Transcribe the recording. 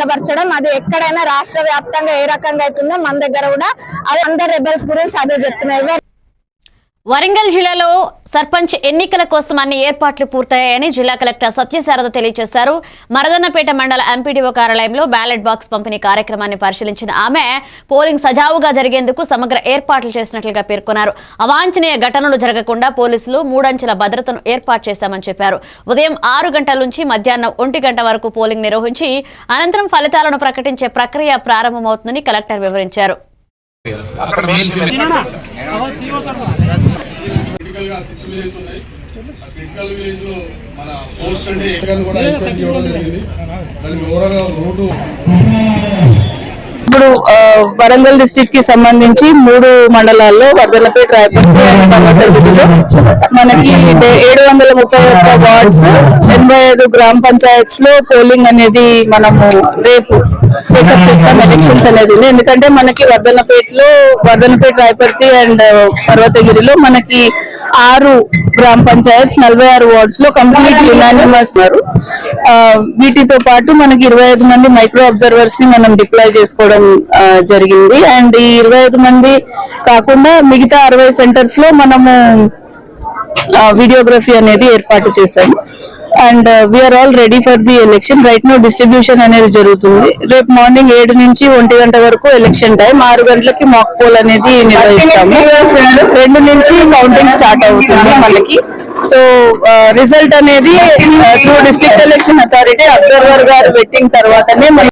కించపరచడం అది ఎక్కడైనా రాష్ట్ర వ్యాప్తంగా ఏ రకంగా అవుతుందో మన దగ్గర కూడా అది అందరు రెబల్స్ గురించి అదే చెప్తున్నారు. వరంగల్ జిల్లాలో సర్పంచ్ ఎన్నికల కోసం అన్ని ఏర్పాట్లు పూర్తయ్యాయని జిల్లా కలెక్టర్ సత్యశారద తెలియజేశారు. మరదన్నపేట మండల ఎంపీడీఓ కార్యాలయంలో బ్యాలెట్ బాక్స్ పంపిణీ కార్యక్రమాన్ని పరిశీలించిన ఆమె పోలింగ్ సజావుగా జరిగేందుకు సమగ్ర ఏర్పాట్లు చేసినట్లుగా పేర్కొన్నారు. అవాంఛనీయ ఘటనలు జరగకుండా పోలీసులు మూడంచెల భద్రతను ఏర్పాటు చేశామని చెప్పారు. ఉదయం ఆరు గంటల నుంచి మధ్యాహ్నం ఒంటి గంట వరకు పోలింగ్ నిర్వహించి అనంతరం ఫలితాలను ప్రకటించే ప్రక్రియ ప్రారంభమవుతుందని కలెక్టర్ వివరించారు. సిక్స్ విలేజ్ ఉన్నాయి. ఆ క్రిటికల్ విలేజ్లో మన ఫోర్స్ కంటే కూడా ఎక్స్పెక్ట్ చేయడం జరిగింది. దానికి ఓవరాల్గా రోడ్డు ఇప్పుడు వరంగల్ డిస్టిక్కి సంబంధించి మూడు మండలాల్లో వర్ధనపేట రాయపర్తి పర్వతగిరిలో మనకి ఏడు వందల ముప్పై ఒక్క వార్డ్స్ ఎనభై ఐదు గ్రామ పంచాయత్స్లో పోలింగ్ అనేది మనము రేపు చెకప్ చేస్తాం ఎలక్షన్స్ అనేది ఎందుకంటే మనకి వర్ధనపేటలో వర్ధనపేట రాయపర్తి అండ్ పర్వతగిరిలో మనకి ఆరు గ్రామ పంచాయత్ నలభై ఆరు వార్డ్స్లో కంప్లీట్ యునానిమస్ వీటితో పాటు మనకి ఇరవై ఐదు మంది మైక్రో అబ్జర్వర్స్ని మనం డిప్లాయ్ చేసుకోవడం జరిగింది. అండ్ ఈ ఇరవై ఐదు మంది కాకుండా మిగతా అరవై సెంటర్స్లో మనము వీడియోగ్రఫీ అనేది ఏర్పాటు చేశాము. And we're already for the election right no distribution అనేది జరుగుతుంది. రేపు మార్నింగ్ ఏడు నుంచి ఒంటి గంట వరకు ఎలక్షన్ టైం ఆరు గంటలకి మాక్ పోల్ అనేది నిర్వహిస్తాము. రెండు నుంచి కౌంటింగ్ స్టార్ట్ అవుతుంది మనకి. సో రిజల్ట్ uh, అనేది through district election authority observer గారు పెట్టిన తర్వాతనే మనకి